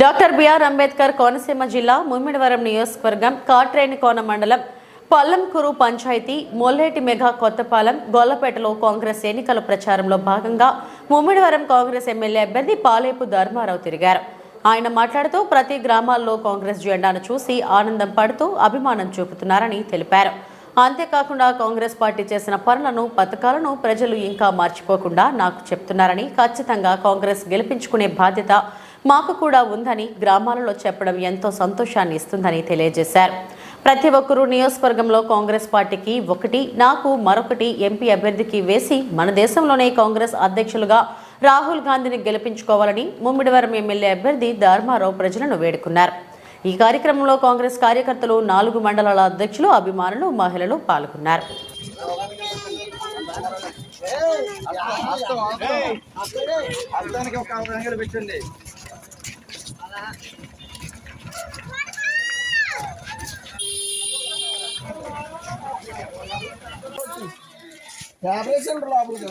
Doctor BR Ambedkar Konaseema జిల్లా ముమ్మిడివరం నియోజకవర్గం కాట్రేనికోన మండలం పల్లంకురు పంచాయతీ మొల్లేటి మెగా కొత్తపాలెం గొల్లపేటలో కాంగ్రెస్ ఎన్నికల ప్రచారంలో భాగంగా ముమ్మిడివరం కాంగ్రెస్ ఎమ్మెల్యే అభ్యర్థి పాలేపు ధర్మారావు తిరిగారు. ఆయన మాట్లాడుతూ ప్రతి గ్రామాల్లో కాంగ్రెస్ జెండాను చూసి ఆనందం పడుతూ అభిమానం చూపుతున్నారని తెలిపారు. అంతేకాకుండా కాంగ్రెస్ పార్టీ చేసిన పనులను పథకాలను ప్రజలు ఇంకా మర్చిపోకుండా నాకు చెప్తున్నారని ఖచ్చితంగా కాంగ్రెస్ గెలిపించుకునే బాధ్యత మాకు కూడా ఉందని గ్రామాలలో చెప్పడం ఎంతో సంతోషాన్ని ఇస్తుందని తెలియజేశారు. ప్రతి ఒక్కరూ నియోజకవర్గంలో కాంగ్రెస్ పార్టీకి ఒకటి నాకు మరొకటి ఎంపీ అభ్యర్థికి వేసి మన దేశంలోనే కాంగ్రెస్ అధ్యక్షులుగా రాహుల్ గాంధీని గెలిపించుకోవాలని ముమ్మిడివరం ఎమ్మెల్యే అభ్యర్థి ధర్మారావు ప్రజలను వేడుకున్నారు. ఈ కార్యక్రమంలో కాంగ్రెస్ కార్యకర్తలు నాలుగు మండలాల అధ్యక్షులు అభిమానులు మహిళలు పాల్గొన్నారు. అర్థానికి ఒక అవగాహన పెట్టండి ఫ్యాబ్రికేషన్ లోపలికి